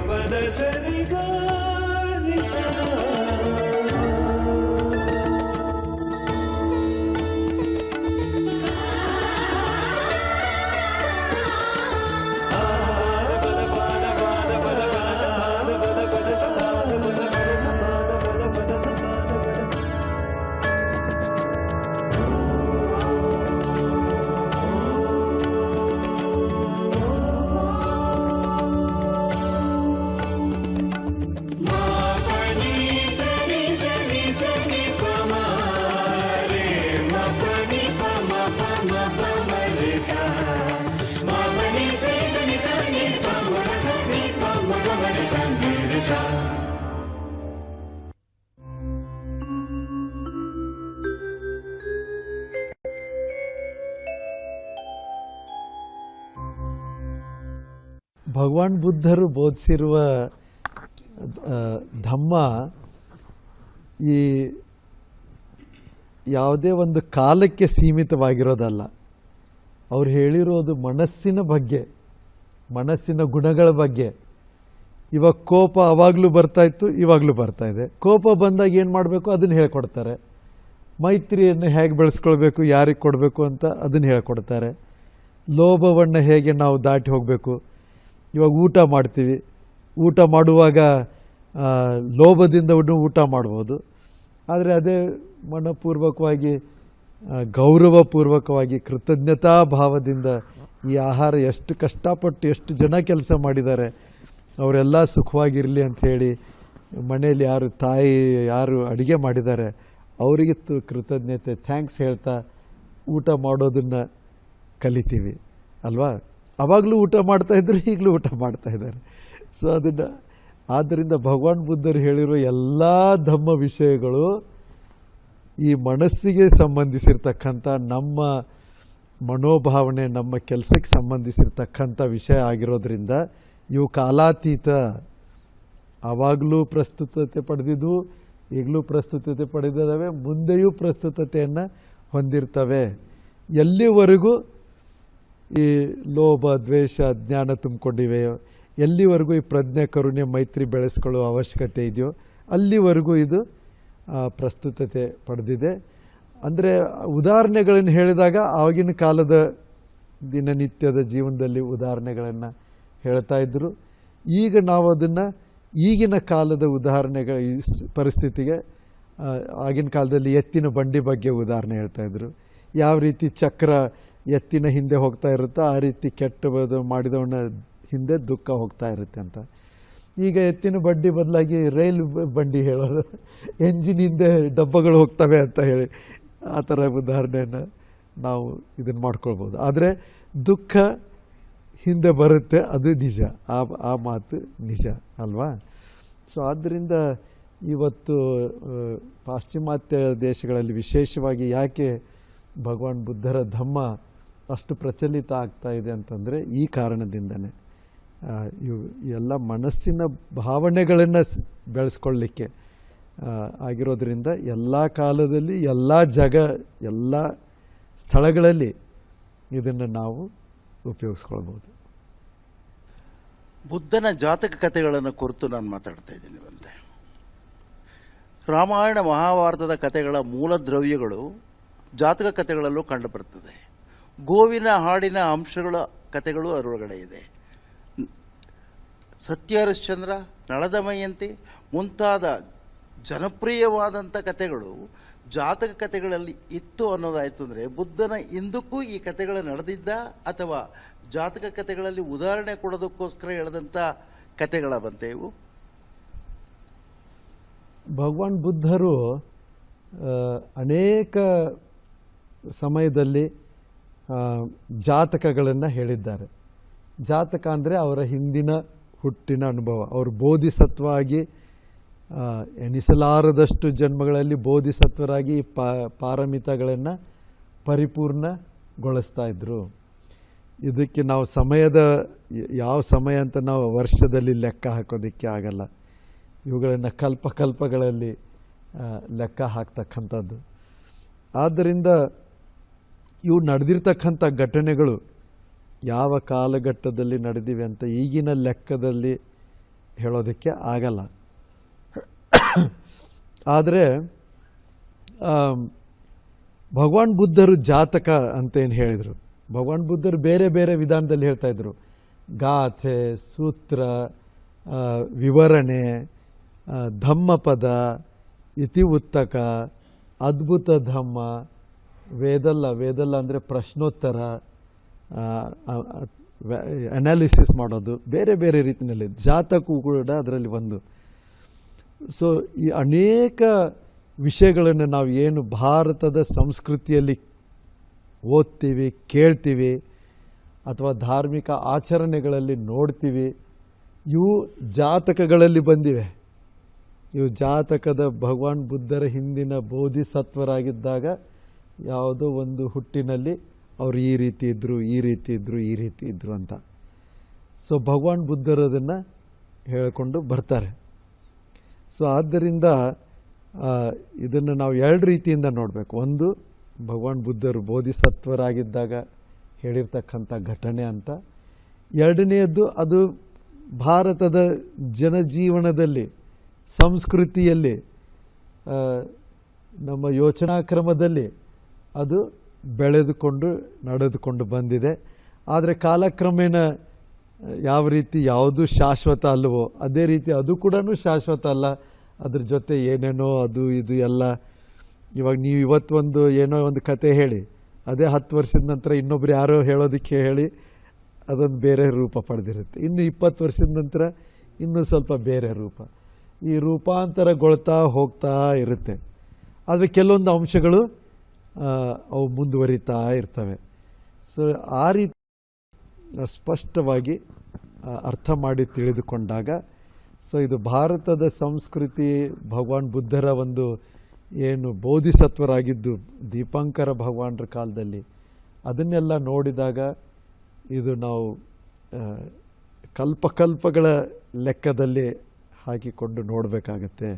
పద సరిగా నిశా ಭಗವಾನ್ ಬುದ್ಧರು ಬೋಧಿಸಿರುವ ಧಮ್ಮ ಈ ಯಾವುದೇ ಒಂದು ಕಾಲಕ್ಕೆ ಸೀಮಿತವಾಗಿರೋದಲ್ಲ. ಅವ್ರು ಹೇಳಿರೋದು ಮನಸ್ಸಿನ ಬಗ್ಗೆ, ಮನಸ್ಸಿನ ಗುಣಗಳ ಬಗ್ಗೆ. ಇವಾಗ ಕೋಪ ಅವಾಗಲೂ ಬರ್ತಾ ಇತ್ತು, ಇವಾಗಲೂ ಬರ್ತಾ ಇದೆ. ಕೋಪ ಬಂದಾಗ ಏನು ಮಾಡಬೇಕು? ಅದನ್ನು ಹೇಳ್ಕೊಡ್ತಾರೆ. ಮೈತ್ರಿಯನ್ನು ಹೇಗೆ ಬೆಳೆಸ್ಕೊಳ್ಬೇಕು, ಯಾರಿಗೆ ಕೊಡಬೇಕು ಅಂತ ಅದನ್ನು ಹೇಳ್ಕೊಡ್ತಾರೆ. ಲೋಭವನ್ನು ಹೇಗೆ ನಾವು ದಾಟಿ ಹೋಗಬೇಕು? ಇವಾಗ ಊಟ ಮಾಡ್ತೀವಿ. ಊಟ ಮಾಡುವಾಗ ಲೋಭದಿಂದ ಊಟ ಮಾಡ್ಬೋದು. ಆದರೆ ಅದೇ ಮನಪೂರ್ವಕವಾಗಿ ಗೌರವಪೂರ್ವಕವಾಗಿ, ಕೃತಜ್ಞತಾ ಭಾವದಿಂದ ಈ ಆಹಾರ ಎಷ್ಟು ಕಷ್ಟಪಟ್ಟು ಎಷ್ಟು ಜನ ಕೆಲಸ ಮಾಡಿದ್ದಾರೆ. ಅವರೆಲ್ಲ ಸುಖವಾಗಿರಲಿ ಅಂಥೇಳಿ ಮನೆಯಲ್ಲಿ ಯಾರು ತಾಯಿ ಯಾರು ಅಡುಗೆ ಮಾಡಿದ್ದಾರೆ, ಅವರಿಗೆ ಕೃತಜ್ಞತೆ, ಥ್ಯಾಂಕ್ಸ್ ಹೇಳ್ತಾ ಊಟ ಮಾಡೋದನ್ನು ಕಲಿತೀವಿ, ಅಲ್ವಾ? ಆವಾಗಲೂ ಊಟ ಮಾಡ್ತಾ ಇದ್ರು, ಈಗಲೂ ಊಟ ಮಾಡ್ತಾ ಇದ್ದಾರೆ. ಸೊ ಅದನ್ನು ಆದ್ದರಿಂದ ಭಗವಾನ್ ಬುದ್ಧರು ಹೇಳಿರೋ ಎಲ್ಲ ಧಮ್ಮ ವಿಷಯಗಳು ಈ ಮನಸ್ಸಿಗೆ ಸಂಬಂಧಿಸಿರ್ತಕ್ಕಂಥ, ನಮ್ಮ ಮನೋಭಾವನೆ, ನಮ್ಮ ಕೆಲಸಕ್ಕೆ ಸಂಬಂಧಿಸಿರ್ತಕ್ಕಂಥ ವಿಷಯ ಆಗಿರೋದ್ರಿಂದ ಇವು ಕಾಲಾತೀತ. ಆವಾಗಲೂ ಪ್ರಸ್ತುತತೆ ಪಡೆದಿದ್ದವು ಈಗಲೂ ಪ್ರಸ್ತುತತೆ ಪಡೆದಿದ್ದಾವೆ, ಮುಂದೆಯೂ ಪ್ರಸ್ತುತತೆಯನ್ನು ಹೊಂದಿರ್ತವೆ. ಎಲ್ಲಿವರೆಗೂ ಈ ಲೋಭ, ದ್ವೇಷ, ಜ್ಞಾನ ತುಂಬಿಕೊಂಡಿವೆಯೋ ಎಲ್ಲಿವರೆಗೂ ಈ ಪ್ರಜ್ಞೆ, ಕರುಣೆ, ಮೈತ್ರಿ ಬೆಳೆಸ್ಕೊಳ್ಳೋ ಅವಶ್ಯಕತೆ ಇದೆಯೋ, ಅಲ್ಲಿವರೆಗೂ ಇದು ಪ್ರಸ್ತುತತೆ ಪಡೆದಿದೆ. ಅಂದರೆ ಉದಾಹರಣೆಗಳನ್ನು ಹೇಳಿದಾಗ ಆವಾಗಿನ ಕಾಲದ ದಿನನಿತ್ಯದ ಜೀವನದಲ್ಲಿ ಉದಾಹರಣೆಗಳನ್ನು ಹೇಳ್ತಾ ಇದ್ದರು ಈಗ ನಾವು ಅದನ್ನು ಈಗಿನ ಕಾಲದ ಉದಾಹರಣೆಗಳ ಪರಿಸ್ಥಿತಿಗೆ ಆಗಿನ ಕಾಲದಲ್ಲಿ ಎತ್ತಿನ ಬಂಡಿ ಬಗ್ಗೆ ಉದಾಹರಣೆ ಹೇಳ್ತಾ ಇದ್ರು. ಯಾವ ರೀತಿ ಚಕ್ರ ಎತ್ತಿನ ಹಿಂದೆ ಹೋಗ್ತಾ ಇರುತ್ತೋ ಆ ರೀತಿ ಕೆಟ್ಟ ಮಾಡಿದವನ ಹಿಂದೆ ದುಃಖ ಹೋಗ್ತಾ ಇರುತ್ತೆ ಅಂತ. ಈಗ ಎತ್ತಿನ ಬಂಡಿ ಬದಲಾಗಿ ರೈಲ್ ಬಂಡಿ ಹೇಳೋದು. ಎಂಜಿನ್ ಹಿಂದೆ ಡಬ್ಬಗಳು ಹೋಗ್ತವೆ ಅಂತ ಹೇಳಿ ಆ ಥರ ಉದಾಹರಣೆಯನ್ನು ನಾವು ಇದನ್ನು ಮಾಡ್ಕೊಳ್ಬೋದು. ಆದರೆ ದುಃಖ ಹಿಂದೆ ಬರುತ್ತೆ, ಅದು ನಿಜ. ಆ ಆ ಮಾತು ನಿಜ, ಅಲ್ವಾ? ಸೊ ಆದ್ದರಿಂದ ಇವತ್ತು ಪಾಶ್ಚಿಮಾತ್ಯ ದೇಶಗಳಲ್ಲಿ ವಿಶೇಷವಾಗಿ ಯಾಕೆ ಭಗವಾನ್ ಬುದ್ಧರ ಧಮ್ಮ ಅಷ್ಟು ಪ್ರಚಲಿತ ಆಗ್ತಾ ಇದೆ ಅಂತಂದರೆ, ಈ ಕಾರಣದಿಂದನೇ. ಇವು ಎಲ್ಲ ಮನಸ್ಸಿನ ಭಾವನೆಗಳನ್ನು ಬೆಳೆಸ್ಕೊಳ್ಳಿಕ್ಕೆ. ಆಗಿರೋದ್ರಿಂದ ಎಲ್ಲ ಕಾಲದಲ್ಲಿ, ಎಲ್ಲ ಜಗ, ಎಲ್ಲ ಸ್ಥಳಗಳಲ್ಲಿ ಇದನ್ನು ನಾವು ಉಪಯೋಗಿಸ್ಕೊಳ್ಬೋದು ಬುದ್ಧನ ಜಾತಕ ಕಥೆಗಳನ್ನು ಕುರಿತು ನಾನು ಮಾತಾಡ್ತಾ ಇದ್ದೀನಿ ಬಂತೆ ರಾಮಾಯಣ ಮಹಾಭಾರತದ ಕಥೆಗಳ ಮೂಲ ದ್ರವ್ಯಗಳು ಜಾತಕ ಕಥೆಗಳಲ್ಲೂ ಕಂಡುಬರುತ್ತದೆ. ಗೋವಿನ ಹಾಡಿನ ಅಂಶಗಳ ಕಥೆಗಳು ಅದರೊಳಗಡೆ ಇದೆ. ಸತ್ಯ ಹರಿಶ್ಚಂದ್ರ, ನಳದಮಯಂತಿ ಮುಂತಾದ ಜನಪ್ರಿಯವಾದಂಥ ಕಥೆಗಳು ಜಾತಕ ಕಥೆಗಳಲ್ಲಿ ಇತ್ತು ಅನ್ನೋದಾಯ್ತು ಅಂದರೆ ಬುದ್ಧನ ಹಿಂದಕ್ಕೂ ಈ ಕಥೆಗಳು ನಡೆದಿದ್ದ ಅಥವಾ ಜಾತಕ ಕಥೆಗಳಲ್ಲಿ ಉದಾಹರಣೆ ಕೊಡೋದಕ್ಕೋಸ್ಕರ ಹೇಳದಂಥ ಕಥೆಗಳ ಬಂತೆ ಇವು? ಭಗವಾನ್ ಬುದ್ಧರು ಅನೇಕ ಸಮಯದಲ್ಲಿ ಜಾತಕಗಳನ್ನು ಹೇಳಿದ್ದಾರೆ. ಜಾತಕ ಅಂದರೆ ಅವರ ಹಿಂದಿನ ಹುಟ್ಟಿನ ಅನುಭವ, ಅವರು ಬೋಧಿಸತ್ವ ಆಗಿ ಎಣಿಸಲಾರದಷ್ಟು ಜನ್ಮಗಳಲ್ಲಿ ಬೋಧಿಸತ್ವರಾಗಿ ಪಾರಮಿತಗಳನ್ನು ಪರಿಪೂರ್ಣಗೊಳಿಸ್ತಾ ಇದ್ದರು ಇದಕ್ಕೆ ನಾವು ಸಮಯದ, ಯಾವ ಸಮಯ ಅಂತ ನಾವು ವರ್ಷದಲ್ಲಿ ಲೆಕ್ಕ ಹಾಕೋದಕ್ಕೆ ಆಗಲ್ಲ. ಇವುಗಳನ್ನು ಕಲ್ಪಕಲ್ಪಗಳಲ್ಲಿ ಲೆಕ್ಕ ಹಾಕ್ತಕ್ಕಂಥದ್ದು. ಆದ್ದರಿಂದ ಇವು ನಡೆದಿರ್ತಕ್ಕಂಥ ಘಟನೆಗಳು ಯಾವ ಕಾಲಘಟ್ಟದಲ್ಲಿ ನಡೆದಿವೆ ಅಂತ ಈಗಿನ ಲೆಕ್ಕದಲ್ಲಿ ಹೇಳೋದಕ್ಕೆ ಆಗಲ್ಲ. ಆದರೆ ಭಗವಾನ್ ಬುದ್ಧರು ಜಾತಕ ಅಂತೇನು ಹೇಳಿದರು. ಭಗವಾನ್ ಬುದ್ಧರು ಬೇರೆ ಬೇರೆ ವಿಧಾನದಲ್ಲಿ ಹೇಳ್ತಾ ಇದ್ರು. ಗಾಥೆ, ಸೂತ್ರ ವಿವರಣೆ ಧಮ್ಮಪದ ಇತಿವುತ್ತಕ ಅದ್ಭುತ ಧಮ್ಮ, ವೇದಲ್ಲ ವೇದಲ್ಲ ಅಂದರೆ ಪ್ರಶ್ನೋತ್ತರ ಅನಾಲಿಸಿಸ್ ಮಾಡೋದು, ಬೇರೆ ಬೇರೆ ರೀತಿಯಲ್ಲಿ ಜಾತಕವು ಕೂಡ ಅದರಲ್ಲಿ ಒಂದು. ಸೊ ಈ ಅನೇಕ ವಿಷಯಗಳನ್ನು ನಾವು ಏನು ಭಾರತದ ಸಂಸ್ಕೃತಿಯಲ್ಲಿ ಓದ್ತೀವಿ, ಕೇಳ್ತೀವಿ, ಅಥವಾ ಧಾರ್ಮಿಕ ಆಚರಣೆಗಳಲ್ಲಿ ನೋಡ್ತೀವಿ, ಇವು ಜಾತಕಗಳಲ್ಲಿ ಬಂದಿವೆ. ಇವು ಜಾತಕದ ಭಗವಾನ್ ಬುದ್ಧರ ಹಿಂದಿನ ಬೋಧಿಸತ್ವರಾಗಿದ್ದಾಗ ಯಾವುದೋ ಒಂದು ಹುಟ್ಟಿನಲ್ಲಿ ಅವರು ಈ ರೀತಿ ಇದ್ದರು ಈ ರೀತಿ ಇದ್ದರು ಈ ರೀತಿ ಇದ್ದರು ಅಂತ. ಸೊ ಭಗವಾನ್ ಬುದ್ಧರು ಅದನ್ನು ಹೇಳಿಕೊಂಡು ಬರ್ತಾರೆ. ಸೊ ಆದ್ದರಿಂದ ಇದನ್ನು ನಾವು ಎರಡು ರೀತಿಯಿಂದ ನೋಡಬೇಕು. ಒಂದು, ಭಗವಾನ್ ಬುದ್ಧರು ಬೋಧಿಸತ್ವರಾಗಿದ್ದಾಗ ಹೇಳಿರ್ತಕ್ಕಂಥ ಘಟನೆ ಅಂತ. ಎರಡನೆಯದ್ದು, ಅದು ಭಾರತದ ಜನಜೀವನದಲ್ಲಿ, ಸಂಸ್ಕೃತಿಯಲ್ಲಿ ನಮ್ಮ ಯೋಚನಾ ಕ್ರಮದಲ್ಲಿ ಅದು ಬೆಳೆದುಕೊಂಡು, ನಡೆದುಕೊಂಡು ಬಂದಿದೆ. ಆದರೆ ಕಾಲಕ್ರಮೇಣ ಯಾವ ರೀತಿ ಯಾವುದು ಶಾಶ್ವತ ಅಲ್ಲವೋ ಅದೇ ರೀತಿ ಅದು ಕೂಡ ಶಾಶ್ವತ ಅಲ್ಲ. ಅದ್ರ ಜೊತೆ ಏನೇನೋ ಅದು ಇದು ಎಲ್ಲ. ಇವಾಗ ನೀವು ಇವತ್ತು ಒಂದು ಏನೋ ಒಂದು ಕತೆ ಹೇಳಿ, ಅದೇ ಹತ್ತು ವರ್ಷದ ನಂತರ ಇನ್ನೊಬ್ರು ಯಾರೋ ಹೇಳೋದಕ್ಕೆ ಹೇಳಿ, ಅದೊಂದು ಬೇರೆ ರೂಪ ಪಡೆದಿರುತ್ತೆ. ಇನ್ನು ಇಪ್ಪತ್ತು ವರ್ಷದ ನಂತರ ಇನ್ನೂ ಸ್ವಲ್ಪ ಬೇರೆ ರೂಪ. ಈ ರೂಪಾಂತರಗೊಳ್ತಾ ಹೋಗ್ತಾ ಇರುತ್ತೆ. ಆದರೆ ಕೆಲವೊಂದು ಅಂಶಗಳು ಅವು ಮುಂದುವರಿತಾ ಇರ್ತವೆ. ಸೊ ಆ ರೀತಿ ಸ್ಪಷ್ಟವಾಗಿ ಅರ್ಥ ಮಾಡಿ ತಿಳಿದುಕೊಂಡಾಗ, ಸೊ ಇದು ಭಾರತದ ಸಂಸ್ಕೃತಿ, ಭಗವಾನ್ ಬುದ್ಧರ ಒಂದು ಏನು ಬೋಧಿಸತ್ವರಾಗಿದ್ದು ದೀಪಾಂಕರ ಭಗವಾನ್ರ ಕಾಲದಲ್ಲಿ, ಅದನ್ನೆಲ್ಲ ನೋಡಿದಾಗ ಇದು ನಾವು ಕಲ್ಪಕಲ್ಪಗಳ ಲೆಕ್ಕದಲ್ಲಿ ಹಾಕಿಕೊಂಡು ನೋಡಬೇಕಾಗತ್ತೆ.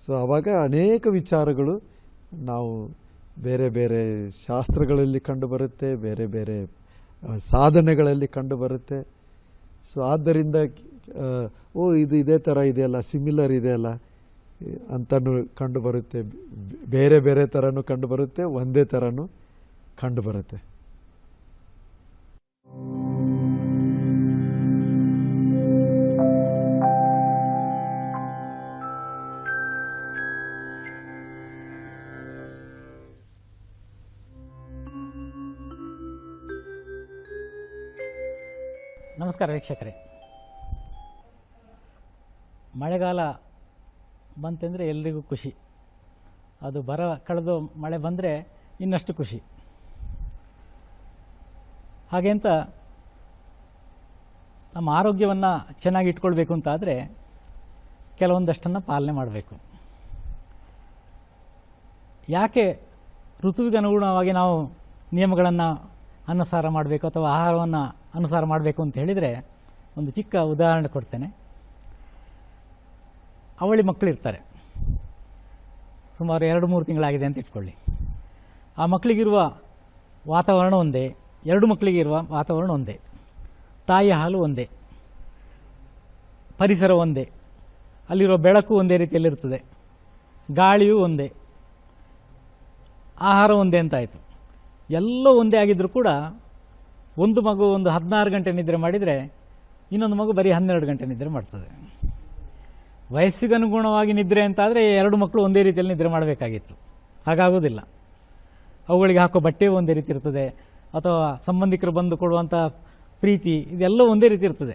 ಸೊ ಆವಾಗ ಅನೇಕ ವಿಚಾರಗಳು ನಾವು ಬೇರೆ ಬೇರೆ ಶಾಸ್ತ್ರಗಳಲ್ಲಿ ಕಂಡುಬರುತ್ತೆ, ಬೇರೆ ಬೇರೆ ಸಾಧನೆಗಳಲ್ಲಿ ಕಂಡುಬರುತ್ತೆ. ಸೊ ಆದ್ದರಿಂದ ಓ, ಇದು ಇದೇ ಥರ ಇದೆಯಲ್ಲ ಸಿಮಿಲರ್ ಇದೆಯಲ್ಲ ಅಂತನೂ ಕಂಡುಬರುತ್ತೆ. ಬೇರೆ ಬೇರೆ ಥರನೂ ಕಂಡುಬರುತ್ತೆ, ಒಂದೇ ಥರನೂ ಕಂಡುಬರುತ್ತೆ. ನಮಸ್ಕಾರ ವೀಕ್ಷಕರೇ. ಮಳೆಗಾಲ ಬಂತೆಂದರೆ ಎಲ್ರಿಗೂ ಖುಷಿ. ಅದು ಬರ, ಕಳೆದು ಮಳೆ ಬಂದರೆ ಇನ್ನಷ್ಟು ಖುಷಿ. ಹಾಗೆಂತ ನಮ್ಮ ಆರೋಗ್ಯವನ್ನು ಚೆನ್ನಾಗಿ ಇಟ್ಕೊಳ್ಬೇಕು ಅಂತಾದರೆ ಕೆಲವೊಂದಷ್ಟನ್ನು ಪಾಲನೆ ಮಾಡಬೇಕು. ಯಾಕೆ ಋತುವಿಗೆ ಅನುಗುಣವಾಗಿ ನಾವು ನಿಯಮಗಳನ್ನು ಅನುಸಾರ ಮಾಡಬೇಕು ಅಥವಾ ಆಹಾರವನ್ನು ಅನುಸಾರ ಮಾಡಬೇಕು ಅಂತ ಹೇಳಿದರೆ ಒಂದು ಚಿಕ್ಕ ಉದಾಹರಣೆ ಕೊಡ್ತೇನೆ. ಅವಳಿ ಮಕ್ಕಳಿರ್ತಾರೆ. ಸುಮಾರು ಎರಡು ಮೂರು ತಿಂಗಳಾಗಿದೆ ಅಂತ ಇಟ್ಕೊಳ್ಳಿ. ಆ ಮಕ್ಕಳಿಗಿರುವ ವಾತಾವರಣ ಒಂದೇ, ಎರಡು ಮಕ್ಕಳಿಗೆ ಇರುವ ವಾತಾವರಣ ಒಂದೇ, ತಾಯಿಯ ಹಾಲು ಒಂದೇ, ಪರಿಸರ ಒಂದೇ, ಅಲ್ಲಿರೋ ಬೆಳಕು ಒಂದೇ ರೀತಿಯಲ್ಲಿರ್ತದೆ ಗಾಳಿಯೂ ಒಂದೇ, ಆಹಾರ ಒಂದೇ ಅಂತಾಯಿತು ಎಲ್ಲ ಒಂದೇ ಆಗಿದ್ದರೂ ಕೂಡ ಒಂದು ಮಗು ಒಂದು ಹದಿನಾರು ಗಂಟೆ ನಿದ್ರೆ ಮಾಡಿದರೆ ಇನ್ನೊಂದು ಮಗು ಬರೀ ಹನ್ನೆರಡು ಗಂಟೆ ನಿದ್ರೆ ಮಾಡ್ತದೆ. ವಯಸ್ಸಿಗೆ ಅನುಗುಣವಾಗಿ ನಿದ್ರೆ ಅಂತಾದರೆ ಎರಡು ಮಕ್ಕಳು ಒಂದೇ ರೀತಿಯಲ್ಲಿ ನಿದ್ರೆ ಮಾಡಬೇಕಾಗಿತ್ತು. ಹಾಗಾಗೋದಿಲ್ಲ ಅವುಗಳಿಗೆ ಹಾಕೋ ಬಟ್ಟೆ ಒಂದೇ ರೀತಿ ಇರ್ತದೆ, ಅಥವಾ ಸಂಬಂಧಿಕರು ಬಂದು ಕೊಡುವಂಥ ಪ್ರೀತಿ ಇದೆಲ್ಲ ಒಂದೇ ರೀತಿ ಇರ್ತದೆ.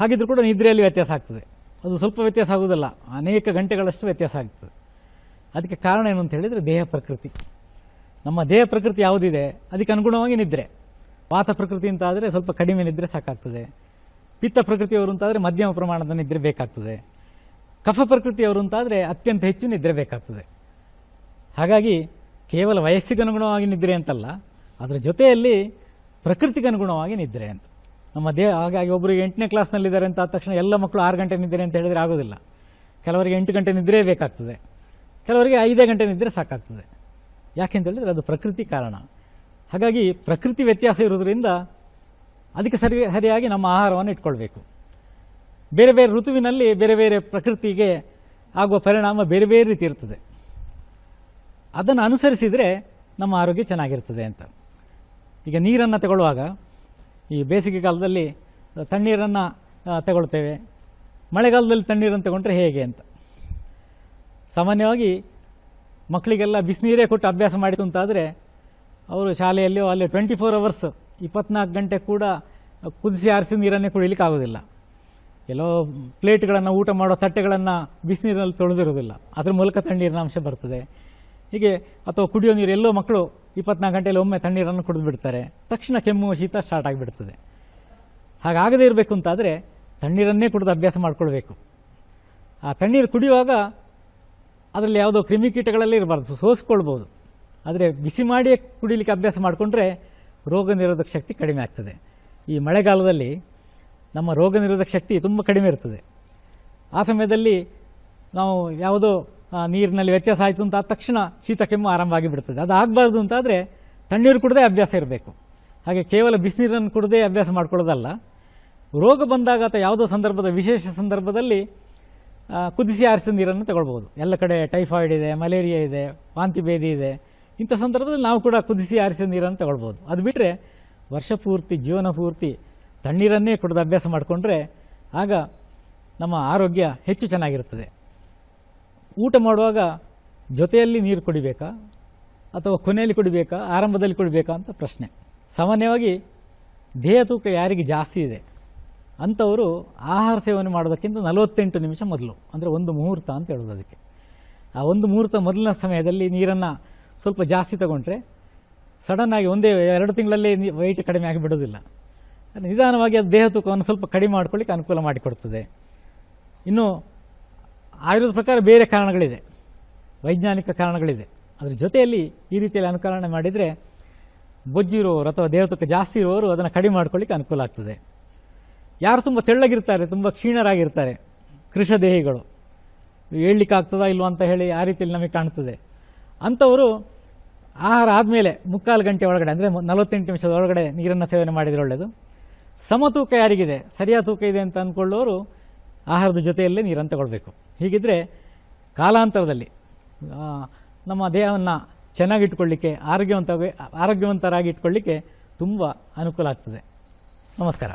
ಹಾಗಿದ್ರೂ ಕೂಡ ನಿದ್ರೆಯಲ್ಲಿ ವ್ಯತ್ಯಾಸ ಆಗ್ತದೆ. ಅದು ಸ್ವಲ್ಪ ವ್ಯತ್ಯಾಸ ಆಗೋದಿಲ್ಲ ಅನೇಕ ಗಂಟೆಗಳಷ್ಟು ವ್ಯತ್ಯಾಸ ಆಗ್ತದೆ. ಅದಕ್ಕೆ ಕಾರಣ ಏನು ಅಂತ ಹೇಳಿದರೆ ದೇಹ ಪ್ರಕೃತಿ. ನಮ್ಮ ದೇಹ ಪ್ರಕೃತಿ ಯಾವುದಿದೆ, ಅದಕ್ಕೆ ಅನುಗುಣವಾಗಿ ನಿದ್ರೆ. ವಾತ ಪ್ರಕೃತಿ ಅಂತ ಆದರೆ ಸ್ವಲ್ಪ ಕಡಿಮೆ ನಿದ್ರೆ ಸಾಕಾಗ್ತದೆ. ಪಿತ್ತ ಪ್ರಕೃತಿಯವರು ಅಂತಾದರೆ ಮಧ್ಯಮ ಪ್ರಮಾಣದ ನಿದ್ರೆ ಬೇಕಾಗ್ತದೆ. ಕಫ ಪ್ರಕೃತಿಯವರು ಅಂತಾದರೆ ಅತ್ಯಂತ ಹೆಚ್ಚು ನಿದ್ರೆ ಬೇಕಾಗ್ತದೆ. ಹಾಗಾಗಿ ಕೇವಲ ವಯಸ್ಸಿಗೆ ಅನುಗುಣವಾಗಿ ನಿದ್ರೆ ಅಂತಲ್ಲ, ಅದರ ಜೊತೆಯಲ್ಲಿ ಪ್ರಕೃತಿಗೆ ಅನುಗುಣವಾಗಿ ನಿದ್ರೆ ಅಂತ. ನಮ್ಮ ದೇಹ, ಹಾಗಾಗಿ ಒಬ್ಬರು ಎಂಟನೇ ಕ್ಲಾಸ್ನಲ್ಲಿದ್ದಾರೆ ಅಂತ ಆದ ತಕ್ಷಣ ಎಲ್ಲ ಮಕ್ಕಳು ಆರು ಗಂಟೆ ನಿದ್ರೆ ಅಂತ ಹೇಳಿದರೆ ಆಗೋದಿಲ್ಲ. ಕೆಲವರಿಗೆ ಎಂಟು ಗಂಟೆ ನಿದ್ರೆ ಬೇಕಾಗ್ತದೆ. ಕೆಲವರಿಗೆ ಐದೇ ಗಂಟೆ ನಿದ್ರೆ ಸಾಕಾಗ್ತದೆ. ಯಾಕೆಂತ ಅದು ಪ್ರಕೃತಿ ಕಾರಣ. ಹಾಗಾಗಿ ಪ್ರಕೃತಿ ವ್ಯತ್ಯಾಸ ಇರೋದ್ರಿಂದ ಅದಕ್ಕೆ ಸರಿ, ಸರಿಯಾಗಿ ನಮ್ಮ ಆಹಾರವನ್ನು ಇಟ್ಕೊಳ್ಬೇಕು. ಬೇರೆ ಬೇರೆ ಋತುವಿನಲ್ಲಿ ಬೇರೆ ಬೇರೆ ಪ್ರಕೃತಿಗೆ ಆಗುವ ಪರಿಣಾಮ ಬೇರೆ ಬೇರೆ ರೀತಿ ಇರ್ತದೆ. ಅದನ್ನು ಅನುಸರಿಸಿದರೆ ನಮ್ಮ ಆರೋಗ್ಯ ಚೆನ್ನಾಗಿರ್ತದೆ ಅಂತ. ಈಗ ನೀರನ್ನು ತಗೊಳ್ಳುವಾಗ, ಈ ಬೇಸಿಗೆ ಕಾಲದಲ್ಲಿ ತಣ್ಣೀರನ್ನು ತಗೊಳ್ತೇವೆ. ಮಳೆಗಾಲದಲ್ಲಿ ತಣ್ಣೀರನ್ನು ತಗೊಂಡ್ರೆ ಹೇಗೆ ಅಂತ. ಸಾಮಾನ್ಯವಾಗಿ ಮಕ್ಕಳಿಗೆಲ್ಲ ಬಿಸಿನೀರೇ ಕೊಟ್ಟು ಅಭ್ಯಾಸ ಮಾಡಿತು ಅಂತಾದರೆ ಅವರು ಶಾಲೆಯಲ್ಲಿಯೋ ಅಲ್ಲಿ ಟ್ವೆಂಟಿ ಫೋರ್ ಅವರ್ಸ್ ಇಪ್ಪತ್ನಾಲ್ಕು ಗಂಟೆ ಕೂಡ ಕುದಿಸಿ ಆರಿಸಿ ನೀರನ್ನೇ ಕುಡಿಲಿಕ್ಕೆ ಆಗೋದಿಲ್ಲ. ಎಲ್ಲೋ ಪ್ಲೇಟ್ಗಳನ್ನು ಊಟ ಮಾಡೋ ತಟ್ಟೆಗಳನ್ನು ಬಿಸಿನೀರಲ್ಲಿ ತೊಳೆದಿರೋದಿಲ್ಲ. ಅದ್ರ ಮೂಲಕ ತಣ್ಣೀರಿನ ಅಂಶ ಬರ್ತದೆ. ಹೀಗೆ ಅಥವಾ ಕುಡಿಯೋ ನೀರು ಎಲ್ಲೋ ಮಕ್ಕಳು ಇಪ್ಪತ್ನಾಲ್ಕು ಗಂಟೆಯಲ್ಲಿ ಒಮ್ಮೆ ತಣ್ಣೀರನ್ನು ಕುಡಿದು ಬಿಡ್ತಾರೆ ತಕ್ಷಣ ಕೆಮ್ಮು, ಶೀತ ಸ್ಟಾರ್ಟ್ ಆಗಿಬಿಡ್ತದೆ. ಹಾಗಾಗದೇ ಇರಬೇಕು ಅಂತಾದರೆ ತಣ್ಣೀರನ್ನೇ ಕುಡಿದು ಅಭ್ಯಾಸ ಮಾಡಿಕೊಳ್ಬೇಕು. ಆ ತಣ್ಣೀರು ಕುಡಿಯುವಾಗ ಅದರಲ್ಲಿ ಯಾವುದೋ ಕ್ರಿಮಿಕೀಟಗಳಲ್ಲೇ ಇರಬಾರ್ದು ಸೋಸ್ಕೊಳ್ಬೋದು. ಆದರೆ ಬಿಸಿ ಮಾಡಿಯೇ ಕುಡಿಲಿಕ್ಕೆ ಅಭ್ಯಾಸ ಮಾಡಿಕೊಂಡ್ರೆ ರೋಗ ನಿರೋಧಕ ಶಕ್ತಿ ಕಡಿಮೆ ಆಗ್ತದೆ. ಈ ಮಳೆಗಾಲದಲ್ಲಿ ನಮ್ಮ ರೋಗ ನಿರೋಧಕ ಶಕ್ತಿ ತುಂಬ ಕಡಿಮೆ ಇರ್ತದೆ. ಆ ಸಮಯದಲ್ಲಿ ನಾವು ಯಾವುದೋ ನೀರಿನಲ್ಲಿ ವ್ಯತ್ಯಾಸ ಆಯಿತು ಅಂತ ಆದ ತಕ್ಷಣ ಶೀತ ಕೆಮ್ಮು ಆರಂಭ ಆಗಿಬಿಡ್ತದೆ. ಅದು ಆಗಬಾರ್ದು ಅಂತಾದರೆ ತಣ್ಣೀರು ಕುಡದೇ ಅಭ್ಯಾಸ ಇರಬೇಕು. ಹಾಗೆ ಕೇವಲ ಬಿಸಿನೀರನ್ನು ಕುಡದೇ ಅಭ್ಯಾಸ ಮಾಡ್ಕೊಳ್ಳೋದಲ್ಲ. ರೋಗ ಬಂದಾಗ ಅಥವಾ ಯಾವುದೋ ಸಂದರ್ಭದ ವಿಶೇಷ ಸಂದರ್ಭದಲ್ಲಿ ಕುದಿಸಿ ಆರಿಸಿದ ನೀರನ್ನು ತಗೊಳ್ಬೋದು ಎಲ್ಲ ಕಡೆ ಟೈಫಾಯ್ಡ್ ಇದೆ, ಮಲೇರಿಯಾ ಇದೆ, ವಾಂತಿ ಭೇದಿ ಇದೆ. ಇಂಥ ಸಂದರ್ಭದಲ್ಲಿ ನಾವು ಕೂಡ ಕುದಿಸಿ ಆರಿಸಿದ ನೀರನ್ನು ತಗೊಳ್ಬೋದು ಅದು ಬಿಟ್ಟರೆ ವರ್ಷ ಪೂರ್ತಿ, ಜೀವನ ಪೂರ್ತಿ ತಣ್ಣೀರನ್ನೇ ಕುಡಿದು ಅಭ್ಯಾಸ ಮಾಡಿಕೊಂಡ್ರೆ ಆಗ ನಮ್ಮ ಆರೋಗ್ಯ ಹೆಚ್ಚು ಚೆನ್ನಾಗಿರ್ತದೆ ಊಟ ಮಾಡುವಾಗ ಜೊತೆಯಲ್ಲಿ ನೀರು ಕುಡಿಬೇಕಾ ಅಥವಾ ಕೊನೆಯಲ್ಲಿ ಕುಡಿಬೇಕಾ, ಆರಂಭದಲ್ಲಿ ಕುಡಿಬೇಕಾ ಅಂತ ಪ್ರಶ್ನೆ. ಸಾಮಾನ್ಯವಾಗಿ ದೇಹ ತೂಕ ಯಾರಿಗೆ ಜಾಸ್ತಿ ಇದೆ? ಅಂಥವರು ಆಹಾರ ಸೇವನೆ ಮಾಡೋದಕ್ಕಿಂತ ನಲವತ್ತೆಂಟು ನಿಮಿಷ ಮೊದಲು, ಅಂದರೆ ಒಂದು ಮುಹೂರ್ತ ಅಂತ ಹೇಳೋದು ಅದಕ್ಕೆ. ಆ ಒಂದು ಮುಹೂರ್ತ ಮೊದಲಿನ ಸಮಯದಲ್ಲಿ ನೀರನ್ನು ಸ್ವಲ್ಪ ಜಾಸ್ತಿ ತಗೊಂಡ್ರೆ ಸಡನ್ನಾಗಿ ಒಂದೇ ಎರಡು ತಿಂಗಳಲ್ಲೇ ವೈಟ್ ಕಡಿಮೆ ಆಗಿಬಿಡೋದಿಲ್ಲ ನಿಧಾನವಾಗಿ ಅದು ದೇಹ ತೂಕವನ್ನು ಸ್ವಲ್ಪ ಕಡಿಮೆ ಮಾಡ್ಕೊಳ್ಳಿಕ್ಕೆ ಅನುಕೂಲ ಮಾಡಿಕೊಡ್ತದೆ. ಇನ್ನು ಆಯುರ್ವೇದ ಪ್ರಕಾರ ಬೇರೆ ಕಾರಣಗಳಿದೆ. ವೈಜ್ಞಾನಿಕ ಕಾರಣಗಳಿದೆ. ಅದ್ರ ಜೊತೆಯಲ್ಲಿ ಈ ರೀತಿಯಲ್ಲಿ ಅನುಕರಣೆ ಮಾಡಿದರೆ ಬೊಜ್ಜಿರುವವರು ಅಥವಾ ದೇಹ ತೂಕ ಜಾಸ್ತಿ ಇರುವವರು ಅದನ್ನು ಕಡಿಮೆ ಮಾಡ್ಕೊಳ್ಳಿಕ್ಕೆ ಅನುಕೂಲ ಆಗ್ತದೆ. ಯಾರು ತುಂಬ ತೆಳ್ಳಗಿರ್ತಾರೆ, ತುಂಬ ಕ್ಷೀಣರಾಗಿರ್ತಾರೆ ಕೃಷದೇಹಿಗಳು ಹೇಳಲಿಕ್ಕೆ ಆಗ್ತದಾ ಇಲ್ವಾ ಅಂತ ಹೇಳಿ ಆ ರೀತಿಯಲ್ಲಿ ನಮಗೆ ಕಾಣ್ತದೆ. ಅಂಥವರು ಆಹಾರ ಆದಮೇಲೆ ಮುಕ್ಕಾಲು ಗಂಟೆ ಒಳಗಡೆ, ಅಂದರೆ ನಲವತ್ತೆಂಟು ನಿಮಿಷದ ಒಳಗಡೆ ನೀರನ್ನು ಸೇವನೆ ಮಾಡಿದರೆ ಒಳ್ಳೆಯದು ಸಮತೂಕ ಯಾರಿಗಿದೆ? ಸರಿಯಾದ ತೂಕ ಇದೆ ಅಂತ ಅಂದ್ಕೊಳ್ಳೋರು ಆಹಾರದ ಜೊತೆಯಲ್ಲೇ ನೀರನ್ನು ತಗೊಳ್ಬೇಕು. ಹೀಗಿದ್ದರೆ ಕಾಲಾಂತರದಲ್ಲಿ ನಮ್ಮ ದೇಹವನ್ನು ಚೆನ್ನಾಗಿಟ್ಕೊಳ್ಳಿಕ್ಕೆ ಆರೋಗ್ಯವಂತ ಆರೋಗ್ಯವಂತರಾಗಿ ಇಟ್ಕೊಳ್ಳಿಕ್ಕೆ ತುಂಬ ಅನುಕೂಲ ಆಗ್ತದೆ. ನಮಸ್ಕಾರ.